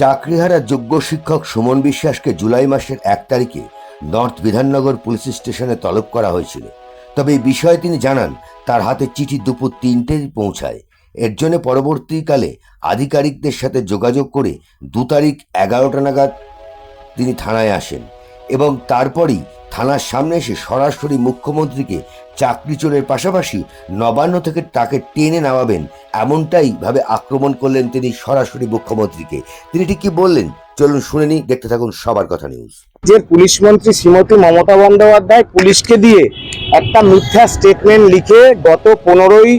চাকরিহারা যোগ্য শিক্ষক সুমন বিশ্বাসকে জুলাই মাসের এক তারিখে নর্থ বিধাননগর পুলিশ স্টেশনে তলব করা হয়েছিল তবে এই বিষয়ে তিনি জানান তার হাতে চিঠি দুপুর তিনটেই পৌঁছায় এর জন্য পরবর্তীকালে আধিকারিকদের সাথে যোগাযোগ করে দু তারিখ এগারোটা নাগাদ তিনি থানায় আসেন এবং তারপরই থানার সামনে এসে সরাসরি মুখ্যমন্ত্রীকে চাকরি চোরের পাশাপাশি নবান্ন থেকে তাকে টেনে নামাবেন এমনটাই ভাবে আক্রমণ করলেন তিনি সরাসরি মুখ্যমন্ত্রীকে তিনি ঠিক কি বললেন চলুন শুনে নি দেখতে থাকুন সবার কথা নিউজ যে পুলিশ মন্ত্রী শ্রীমতী মমতা বন্দ্যোপাধ্যায় পুলিশকে দিয়ে একটা মিথ্যা স্টেটমেন্ট লিখে গত পনেরোই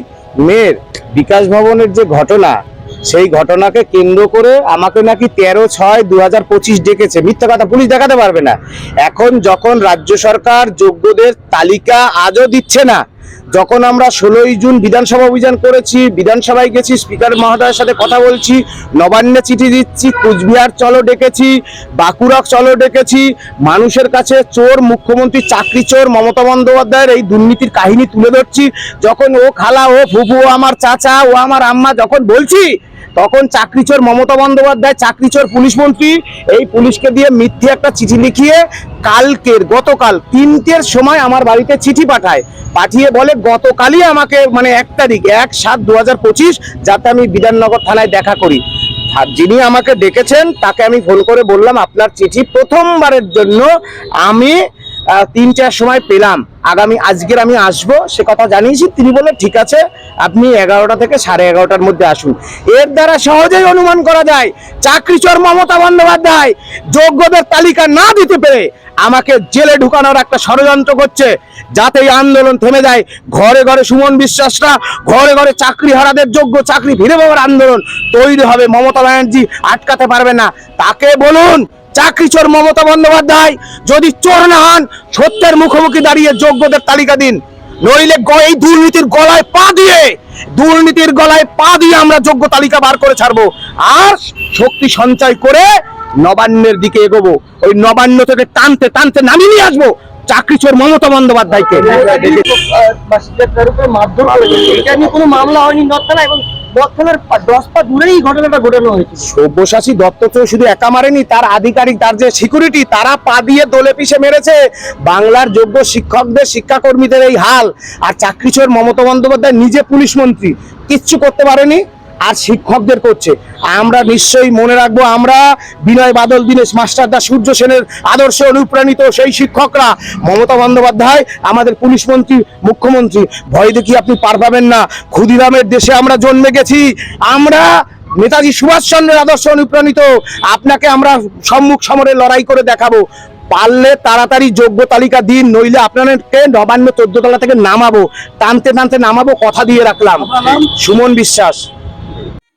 মের বিকাশ ভবনের যে ঘটনা সেই ঘটনাকে কেন্দ্র করে আমাকে নাকি তেরো ছয় দু হাজার পঁচিশ ডেকেছে মিথ্যা কথা পুলিশ দেখাতে পারবে না এখন যখন রাজ্য সরকার যোগ্যদের তালিকা আজও দিচ্ছে না যখন আমরা ষোলোই জুন বিধানসভা অভিযান করেছি বিধানসভায় গেছি স্পিকার মহোদয়ের সাথে কথা বলছি নবান্নে চিঠি দিচ্ছি কুচবিহার চলো ডেকেছি বাঁকুড়া চলো ডেকেছি মানুষের কাছে চোর মুখ্যমন্ত্রী চাকরি চোর মমতা বন্দ্যোপাধ্যায়ের এই দুর্নীতির কাহিনী তুলে ধরছি যখন ও খালা ও ফুফু ও আমার চাচা ও আমার আম্মা যখন বলছি তখন চাকরি চোর মমতা বন্দ্যোপাধ্যায় চাকরিচোর পুলিশ মন্ত্রী এই পুলিশকে দিয়ে মিথ্যে একটা চিঠি লিখিয়ে কালকের গতকাল তিনটের সময় আমার বাড়িতে চিঠি পাঠায় পাঠিয়ে বলে গতকালই আমাকে মানে এক তারিখ এক সাত দু হাজার যাতে আমি বিধাননগর থানায় দেখা করি যিনি আমাকে ডেকেছেন তাকে আমি ফোন করে বললাম আপনার চিঠি প্রথমবারের জন্য আমি তিনটার সময় পেলাম আগামী আজকের আমি আসব সে কথা জানিয়েছি তিনি বলে ঠিক আছে আপনি এগারোটা থেকে সাড়ে এগারোটার মধ্যে আসুন এর দ্বারা সহজেই অনুমান করা যায় চাকরিচর মমতা বন্দ্যোপাধ্যায় যোগ্যদের তালিকা না দিতে পেরে আমাকে জেলে ঢুকানোর একটা ষড়যন্ত্র করছে যাতে এই আন্দোলন থেমে যায় ঘরে ঘরে সুমন বিশ্বাসরা ঘরে ঘরে চাকরি হারাদের যোগ্য চাকরি ফিরে পাওয়ার আন্দোলন তৈরি হবে মমতা ব্যানার্জি আটকাতে পারবে না তাকে বলুন চাকরি চোর মমতা বন্দ্যোপাধ্যায় যদি চোর না হন সত্যের মুখোমুখি দাঁড়িয়ে যোগ্যদের তালিকা দিন নইলে এই দুর্নীতির গলায় পা দিয়ে দুর্নীতির গলায় পা দিয়ে আমরা যোগ্য তালিকা বার করে ছাড়বো আর শক্তি সঞ্চয় করে নবান্নের দিকে এগোবো ওই নবান্ন থেকে টানতে টানতে নামিয়ে নিয়ে আসবো চাকরি চোর মমতা বন্দ্যোপাধ্যায়কে নিয়ে কোনো মামলা হয়নি বকখানার দশ পা দূরেই ঘটনাটা ঘটানো হয়েছে সব্যসাচী দত্ত তো শুধু একা মারেনি তার আধিকারিক তার যে সিকিউরিটি তারা পা দিয়ে দোলে পিষে মেরেছে বাংলার যোগ্য শিক্ষকদের শিক্ষাকর্মীদের এই হাল আর চাকরিচোর মমতা বন্দ্যোপাধ্যায় নিজে পুলিশ মন্ত্রী কিচ্ছু করতে পারেনি আর শিক্ষকদের করছে আমরা নিশ্চয়ই মনে রাখবো আমরা বিনয় বাদল দীনেশ মাস্টারদা সূর্য সেনের আদর্শে অনুপ্রাণিত সেই শিক্ষকরা মমতা বন্দ্যোপাধ্যায় আমাদের পুলিশ মন্ত্রী মুখ্যমন্ত্রী ভয় দেখি আপনি পার পাবেন না ক্ষুদিরামের দেশে আমরা জন্মে গেছি আমরা নেতাজি সুভাষচন্দ্রের আদর্শ অনুপ্রাণিত আপনাকে আমরা সম্মুখ সমরে লড়াই করে দেখাবো পারলে তাড়াতাড়ি যোগ্য তালিকা দিন নইলে আপনাদেরকে নবান্ন চোদ্দতলা থেকে নামাবো টানতে টানতে নামাবো কথা দিয়ে রাখলাম সুমন বিশ্বাস